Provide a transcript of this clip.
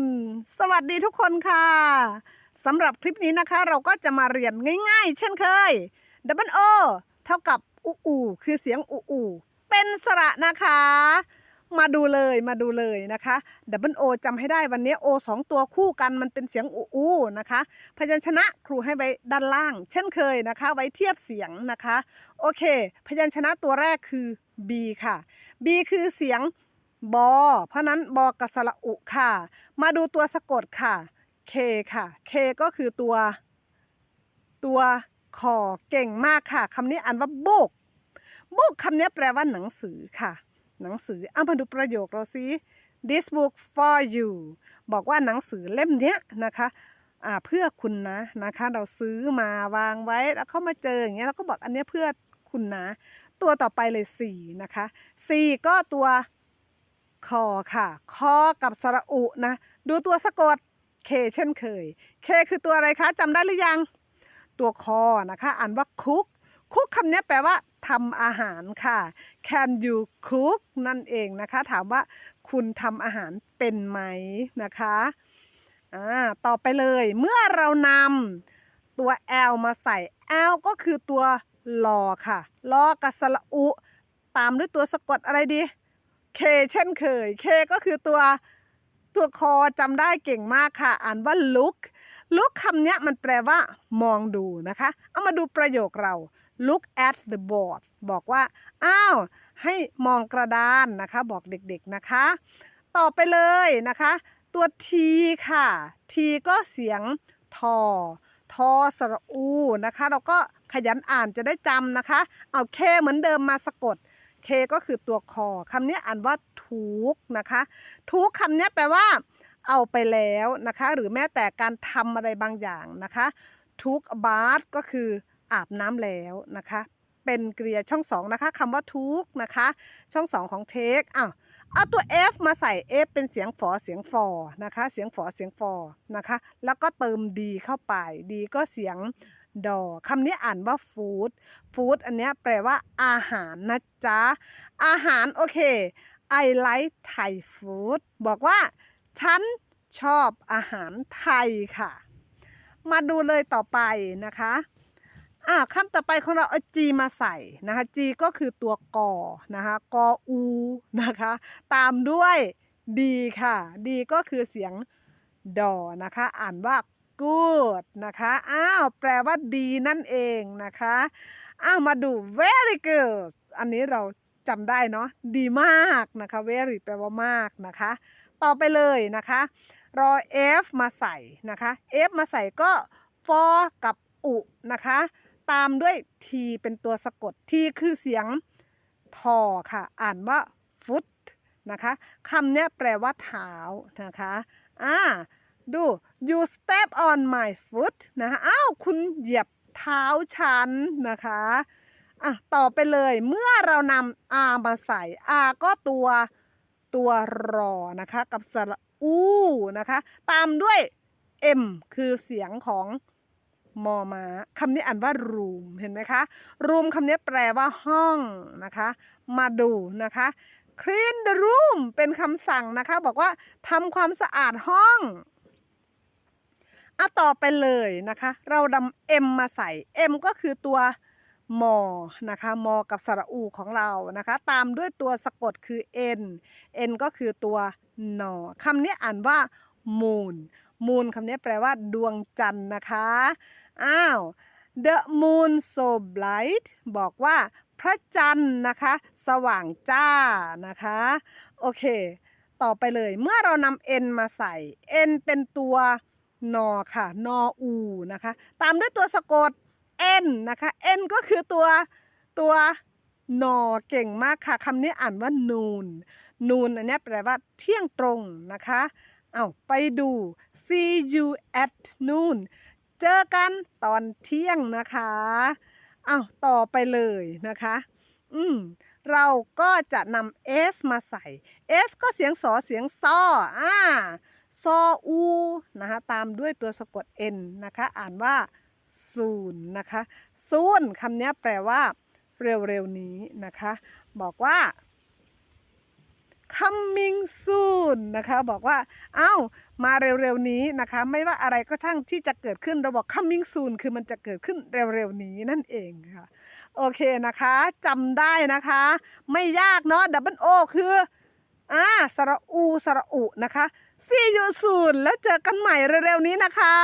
น สวัสดีทุกคนค่ะสำหรับคลิปนี้นะคะ เราก็จะมาเรียนง่าย ๆ เช่นเคย double o เท่ากับอูอูคือเสียงอูอูเป็นสระนะคะ มาดูเลยมาดูเลยนะคะ double o จำให้ได้วันนี้ o สองตัวคู่กันมันเป็นเสียงอูอูนะคะ พยัญชนะครูให้ไว้ด้านล่าง เช่นเคยนะคะ ไว้เทียบเสียงนะคะ โอเค พยัญชนะตัวแรกคือ b ค่ะ b คือเสียง บอเพราะนั้นบอกัสระอุค่ะ มาดูตัวสะกดค่ะ K ค่ะ K ก็คือตัว ตัวคอเก่งมากค่ะคำนี้อ่านว่าบุกบุกคำนี้แปลว่าหนังสือค่ะ หนังสือเอามาดูประโยคเราสิ this book for you บอกว่าหนังสือเล่มเนี้ยนะคะอ่าเพื่อคุณนะนะคะ เราซื้อมาวางไว้แล้วเขามาเจออย่างเงี้ยเราก็บอกอันเนี้ยเพื่อคุณนะ ตัวต่อไปเลย 4 นะคะ 4 ก็ตัว คอค่ะ คอกับสระอุนะ ดูตัวสะกดเคเช่นเคย เคคือตัวอะไรคะจำได้หรือยัง ตัวคอนะคะ อ่านว่าคุก คุกคำนี้แปลว่าทำอาหารค่ะ can you cook นั่นเองนะคะ ถามว่าคุณทำอาหารเป็นไหมนะคะอ่าต่อไปเลยเมื่อเรานำตัว l มาใส่ l ก็คือตัวลอค่ะลอกับสระอุ ตามด้วยตัวสะกดอะไรดี เคเช่นเคยเคก็คือตัวตัวคอจำได้เก่งมากค่ะ อ่านว่า look look คำนี้มันแปลว่า มองดูนะคะ เอามาดูประโยคเรา look at the board บอกว่า อ้าว ให้มองกระดานนะคะ บอกเด็กๆนะคะ ต่อไปเลยนะคะ ตัว t ค่ะ t ก็เสียงทอ ทอสระอูนะคะ เราก็ขยันอ่านจะได้จำนะคะ เอาเคเหมือนเดิมมาสะกด เคก็คือตัวคอคำนี้อ่านว่าทุกนะคะทุกคำนี้แปลว่า เอาไปแล้วนะคะ หรือแม้แต่การทำอะไรบางอย่างนะคะทุกบาร์ก็คืออาบน้ำแล้วนะคะ เป็นกริยาช่องสองนะคะคำว่าทุกนะคะ ช่องสองของเทคอ้าวเอาตัว F มาใส่ F เป็นเสียงฝอเสียงฟอนะคะ เสียงฝอเสียงฟอนะคะ แล้วก็เติมดีเข้าไปดีก็เสียง ดอคำนี้อ่านว่าฟู้ดฟู้ดอันนี้แปลว่าอาหารนะจ๊ะ อาหารโอเค I like Thai food บอกว่า ฉันชอบอาหารไทยค่ะ มาดูเลยต่อไปนะคะอ่าคำต่อไปของเราเอา G มาใส่นะคะ G ก็คือตัวกอนะคะกออูนะคะ ตามด้วยดีค่ะ ดีก็คือเสียงดอนะคะ อ่านว่า good นะคะอ้าวแปลว่าดีนั่นเองนะคะอ้าวมาดู very good อันนี้เราจำได้เนาะดีมากนะคะ very แปลว่ามากนะคะ ต่อไปเลยนะคะรอ f มาใส่นะคะ f มาใส่ก็ for กับอุนะคะ ตามด้วย t เป็นตัวสะกด t คือเสียงทอค่ะ อ่านว่า foot นะคะคำนี้แปลว่าเท้านะคะอ่า ดู you step on my foot นะคะอ้าวคุณเหยียบเท้าฉันนะคะอะต่อไปเลยเมื่อเรานำ r มาใส่ r ก็ตัวตัวรอนะคะ กับสระอูนะคะ ตามด้วย m คือเสียงของมอมาคำนี้อ่านว่า room เห็นไหมคะ room คำนี้แปลว่าห้องนะคะ มาดูนะคะ clean the room เป็นคำสั่งนะคะ บอกว่าทำความสะอาดห้อง อะต่อไปเลยนะคะ เราดำ m มาใส่ m ก็คือตัวมอนะคะมอกับสระอูของเรานะคะ ตามด้วยตัวสะกดคือ n n ก็คือตัวนอคำนี้อ่านว่า moon moon คำนี้แปลว่าดวงจันทร์นะคะ อ้าว the moon so bright บอกว่าพระจันทร์นะคะ สว่างจ้านะคะ โอเค ต่อไปเลยเมื่อเรานำ n มาใส่ n เป็นตัว นอค่ะ นออูนะคะ ตามด้วยตัวสะกด n นะคะ n ก็คือตัวตัวนอเก่งมากค่ะคำนี้อ่านว่านูน นูนอันนี้แปลว่าเที่ยงตรงนะคะ เอาไปดู see you at noon เจอกันตอนเที่ยงนะคะเอาต่อไปเลยนะคะ อืมเราก็จะนำ s มาใส่ s ก็เสียงสอเสียงซออ่า ซออูนะคะตามด้วยตัวสะกด n นะคะอ่านว่าศูนนะคะศูนคำนี้แปลว่า เร็วๆนี้นะคะ บอกว่าค coming soon นะคะบอกว่า เอ้า มาเร็วๆนี้นะคะ ไม่ว่าอะไรก็ช่างที่จะเกิดขึ้นเราบอก coming soon คือมันจะเกิดขึ้นเร็วๆนี้นั่นเองค่ะ โอเคนะคะจำได้นะคะ ไม่ยากเนาะ double o คืออ่าสระอูสระอุนะคะ ซียูสูนแล้วเจอกันใหม่เร็วๆนี้นะคะ